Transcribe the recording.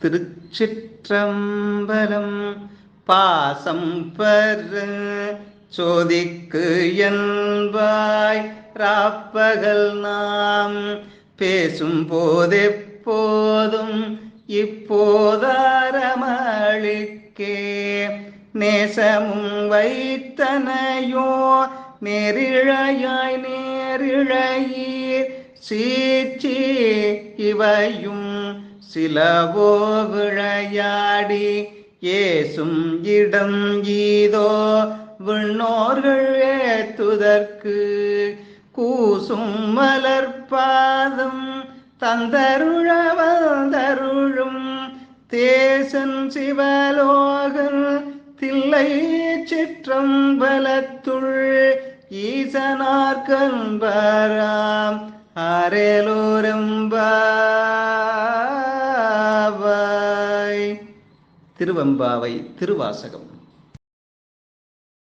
திருச்சிற்றம்பலம் பாசம் பெற சோதிக்கு என்பாய். ராப்பகல் நாம் பேசும் போதெப்போதும் இப்போதாரமளிக்கே. நேசமும் வைத்தனையோ நேரிழையாய் நேரிழையீர். சீச்சி இவையும் சிலவோ விளையாடி ஏசும் இடம் ஈதோ விண்ணோர்கள் ஏத்துதற்கு கூசும் மலர்பாதம் தந்தருள வந்தருளும் தேசன் சிவலோகன் தில்லை சிற்றம் பலத்துள் கண்பராம் அரேலோரம்பா திருவெம்பாவை திருவாசகம்.